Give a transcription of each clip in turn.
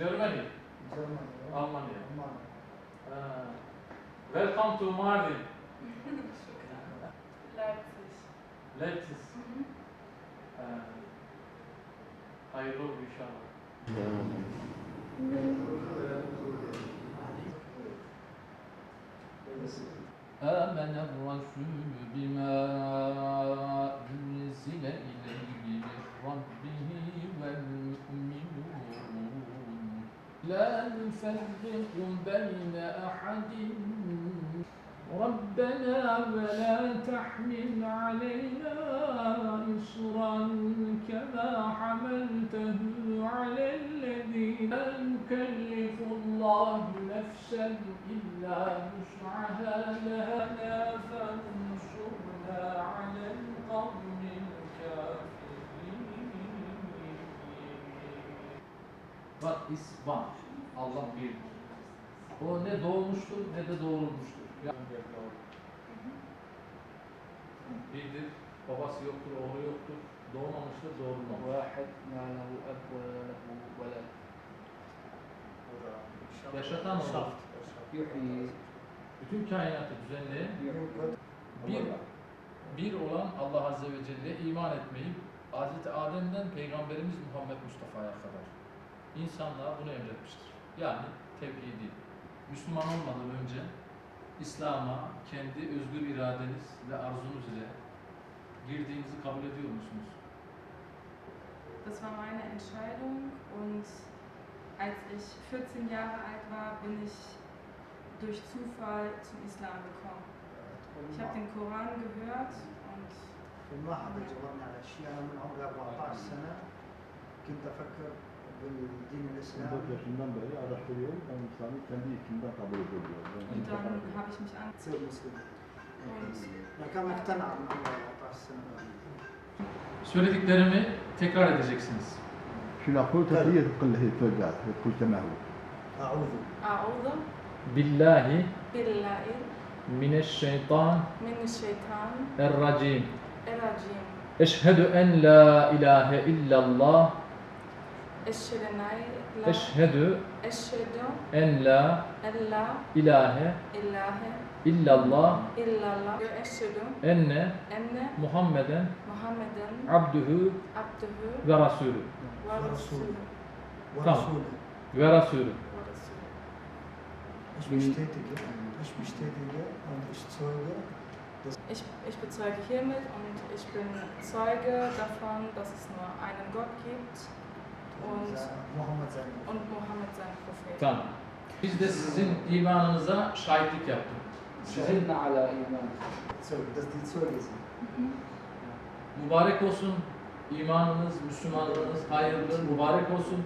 جرمانيا جرمانيا المانيا المانيا ويلكم تو مارلين شكرا لايبسيش لايبسيش اي لوف ان شاء الله آمن الرسول بما نفرق بين أحد ربنا ولا تحمل علينا إصرا كما حملته على الذين لا يكلف الله نفسا إلا وسعها لها فانصرنا على القوم God is one. Allah birdir. O ne doğmuştur ne de doğrulmuştur. Birdir. Babası yoktur, oğlu yoktur. Doğmamıştır, doğrulmamıştır. Vahid ma lehu eb ve lehu veled. Yaşatan Allah. Bütün kainatı düzenleyen bir, bir olan Allah Azze ve Celle'ye iman etmeyi Hz. Adem'den Peygamberimiz Muhammed Mustafa'ya kadar insanlığa bunu emretmiştir. Yani tebliğ değil. Müslüman olmadan önce İslam'a kendi özgür iradeniz ve arzunuz ile girdiğinizi kabul ediyor musunuz? Das war meine Entscheidung und als ich 14 Jahre alt war, bin ich durch Zufall zum Islam gekommen. Ich habe den Koran gehört und في 14 سنة كنت أفكر 24 yaşından beri araştırıyor. Ben İslam'ı kendi içimden kabul ediyorum. Und dann habe ich mich an. Sehr Muslim. Da kann man dann Söylediklerimi tekrar edeceksiniz. شنو قلت هي تقول له توجع تقول كما هو أعوذ أعوذ بالله بالله من الشيطان من الشيطان الرجيم الرجيم أشهد أن لا إله إلا الله Eşhedü en la Eşhedü en la en la ilahe ilahe illallah illallah. Ve eşhedü enne enne Muhammeden Muhammeden abdühü abdühü ve rasulü ve rasulü tamam. ve rasulü Ich bestätige, ich bestätige und ich zeuge, Ich, ich, bezeuge hiermit und ich bin Zeuge davon, dass es nur einen Gott gibt. Muhammed Zengin. Und Muhammed Zengin. Tamam. Biz de sizin imanınıza şahitlik yaptık. Sizin ala iman. Mübarek olsun imanınız, Müslümanlığınız hayırlı, mübarek olsun.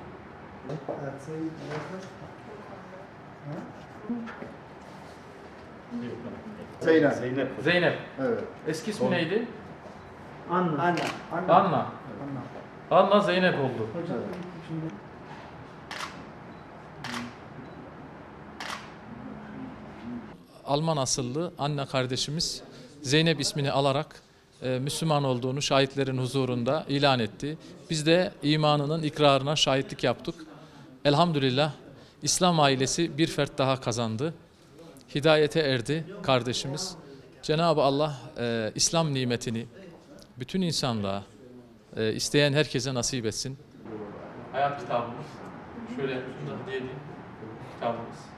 Zeynep. Zeynep. Zeynep. Evet. Eski ismi neydi? Anna. Anna. Anna. Anna. Anna. Zeynep oldu. Hocam şimdi Alman asıllı anne kardeşimiz Zeynep ismini alarak e, Müslüman olduğunu şahitlerin huzurunda ilan etti. Biz de imanının ikrarına şahitlik yaptık. Elhamdülillah İslam ailesi bir fert daha kazandı. Hidayete erdi kardeşimiz. Cenab-ı Allah e, İslam nimetini bütün insanlığa e, isteyen herkese nasip etsin. Hayat kitabımız. Şöyle şunu da hediye edeyim. Kitabımız.